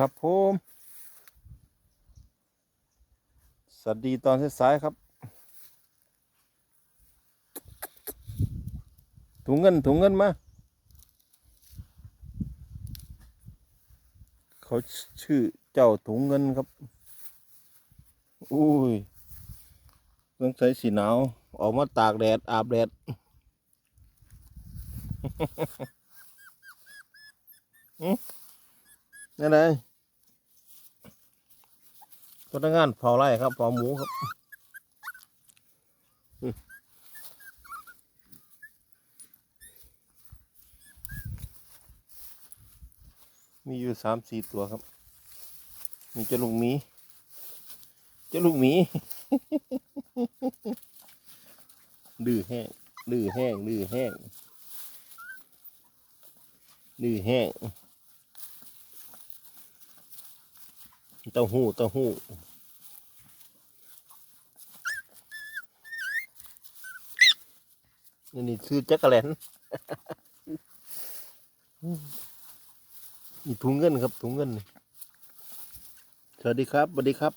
ครับผมสวัสดีตอนสายๆครับ ถุงเงินถุงเงินมา เขาชื่อเจ้าถุงเงินครับ อุ้ยต้องใส่สีหนาว ออกมาตากแดด อาบแดดอืม นี่ไงพนักงานเผาไร่ครับเผาหมูครับมมีอยู่สามสี่ตัวครับ มีเจ้าลูกหมี เจ้าลูกหมี ดื้อแห้ง ดื้อแห้ง ดื้อแห้ง ดื้อแห้ง เต้าหู้เต้าหู้นี่นี่คือจักรแลนนี่ถุงเงินครับถุงเงิน สวัสดีครับสวัสดีครับ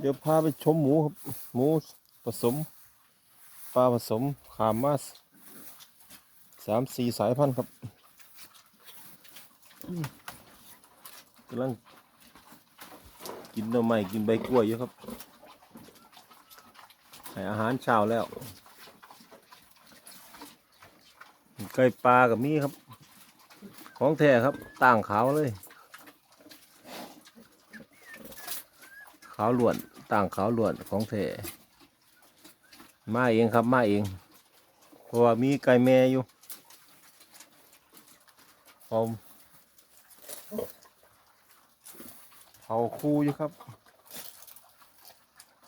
เดี๋ยวพาไปชมหมูครับ หมูผสมปลาผสมขามมาสสามสี่สายพันธุ์ครับ กำลังกินหน่อไม้กินใบกล้วยอยู่ครับให้อาหารเช้าแล้วไก่ปลากับมีครับ ของแท้ครับต่างขาวเลย ขาวล้วนต่างขาวล้วนของแท้มาเองครับมาเองเพราะว่ามีไก่แม่อยู่พร้อม เผาคูอยู่ครับ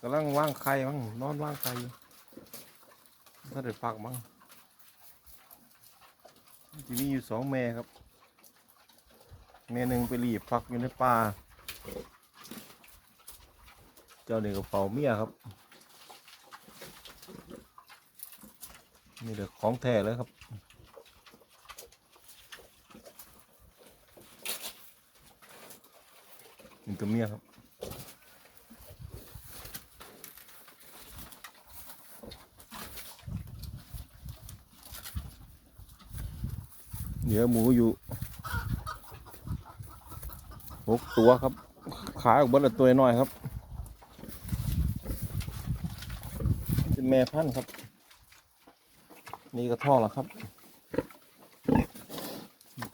กำลังว่างไข่มั้งนอนว่างไข่อยู่ถ้าได้ฟักมั้งจะมีอยู่สองแม่ครับ แม่หนึ่งไปรีบฟักอยู่ในป่าเจ้าหนึ่งกับเฝ้าเมียครับนี่เด็กของแท้เลยครับ นี่ตัวเมียครับเหลือหมูอยู่หกตัวครับ ขายออกเบดละตัวน้อยครับ เป็นแม่พันธุ์ครับ นี่กระท่อแล้วครับ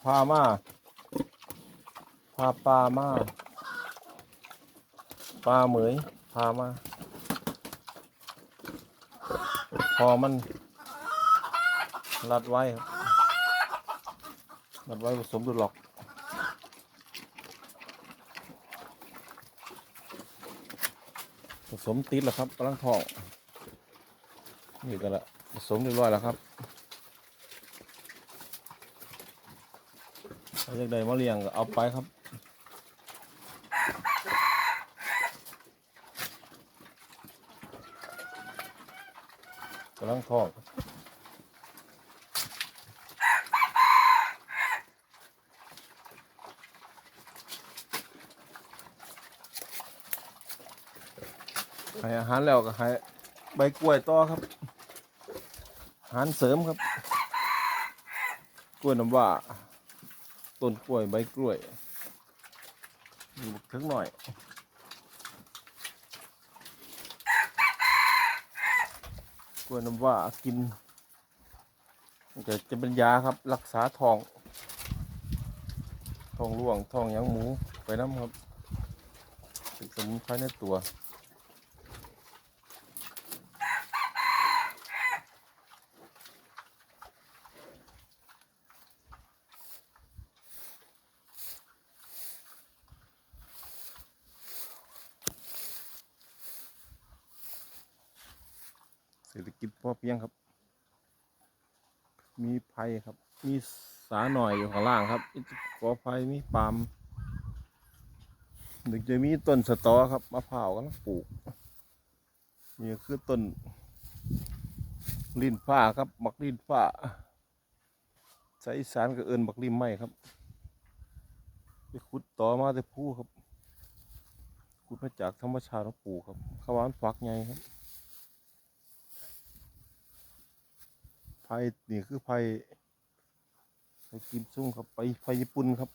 พามา พาปลามา ปลาเหมยพามา พอมัน รัดไว้ครับรัดไว้ผสมดุลหลอก ผสมติดแล้วครับกำลังทองนี่ก็ละผสมเรียบร้อยแล้วครับเอาจากใดมาเลี้ยงก็เอาไปครับำลังทองให้อาหารแล้วก็ให้ใบกล้วยต่อครับ อาหารเสริมครับ กล้วยน้ำว่า ต้นกล้วยใบกล้วยมีบักถึงหน่อย กล้วยน้ำว่ากินจะจะเป็นยาครับ รักษาท้องท้องร่วงท้องยังหมูไปน้ำครับเป็นสมุนไพรในตัว เศรษฐกิจพอเพียงครับ มีไผ่ครับ มีสาหน่อยอยู่ข้างล่างครับกอไผ่มีปาล์มหนึ่งจะมีต้นสตอครับมะพร้าวกำลังปลูกนี่คือต้นลิ้นฟ้าครับหมักลิ้นฟ้าสายอีสานก็เอินบักริมไม้ครับไปขุดต่อมาแต่ผู้ครับขุดมาจากธรรมชาติของปู่ครับขาวหวานฝักไงครับ ไผ่นี่คือไผ่ไผ่กิมซุ่งครับไปไผ่ญี่ปุ่นครับ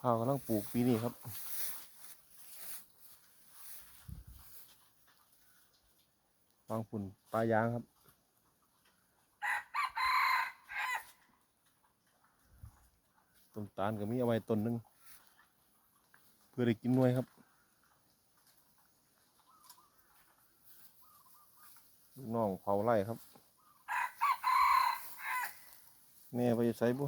ข้าวกำลังปลูกปีนี้ครับวางฝุ่นปลายางครับต้นตาลก็มีเอาไว้ต้นหนึ่งเพื่อได้กินหน่วยครับลูก น้องเผาไร่ครับแม่ไปใส่บุ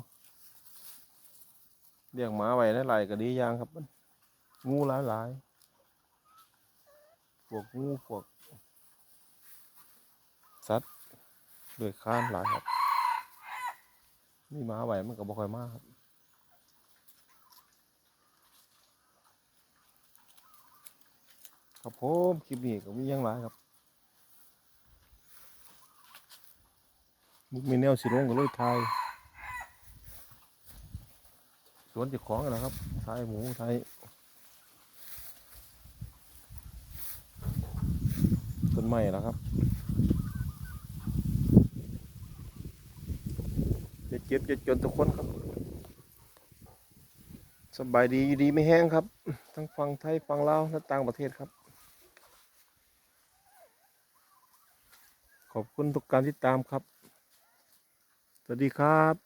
เลี้ยงหมาไว้ในไร่ก็ดีอย่างครับมันงูหลายหลายๆพวกงูพวกสัตว์เลือยคลานหลายครับนี่หมาไว้มันก็บ่ค่อยมากครับครับผมคลิปนี้ก็มีอย่างไรครับ มุกมีแนวสิลงก็เลยทยสวนจ้าของกันนะครับไทยหมูไทยต้นไม้แล้วครับจะเจ็บจะจนทุกคนครับสบายดีอยู่ดีไม่แห้งครับ ทั้งฟังไทยฟังลาวและต่างประเทศครับ ขอบคุณทุกการติดตามครับ สวัสดีครับ